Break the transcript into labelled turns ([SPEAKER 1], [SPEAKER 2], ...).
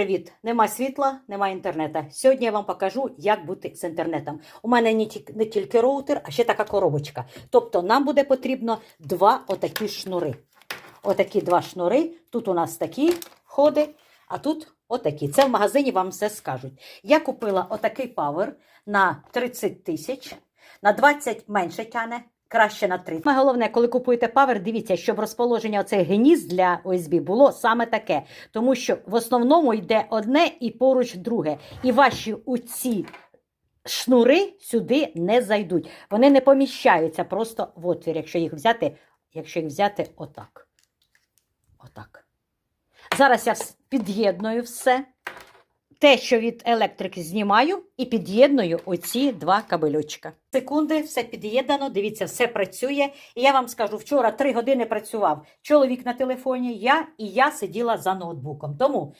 [SPEAKER 1] Привіт! Нема світла, нема інтернету. Сьогодні я вам покажу, як бути з інтернетом. У мене не, тільки роутер, а ще така коробочка. Тобто нам буде потрібно два отакі шнури. Отакі два шнури. Тут у нас такі ходи, а тут отакі. Це в магазині вам все скажуть. Я купила отакий павер на 30 тисяч, на 20 менше тяне. Краще на 30. Саме головне, коли купуєте павер, дивіться, щоб розположення оцих гнізд для ОСБ було саме таке. Тому що в основному йде одне і поруч друге. І ваші оці шнури сюди не зайдуть. Вони не поміщаються просто в отвір, якщо їх взяти, якщо їх взяти отак. Отак. Зараз я під'єдную все. Те, що від електрики знімаю, і під'єдную оці два кабельочка. Секунди, все під'єднано. Дивіться, все працює. І я вам скажу, вчора три години працював чоловік на телефоні, я і я сиділа за ноутбуком. Тому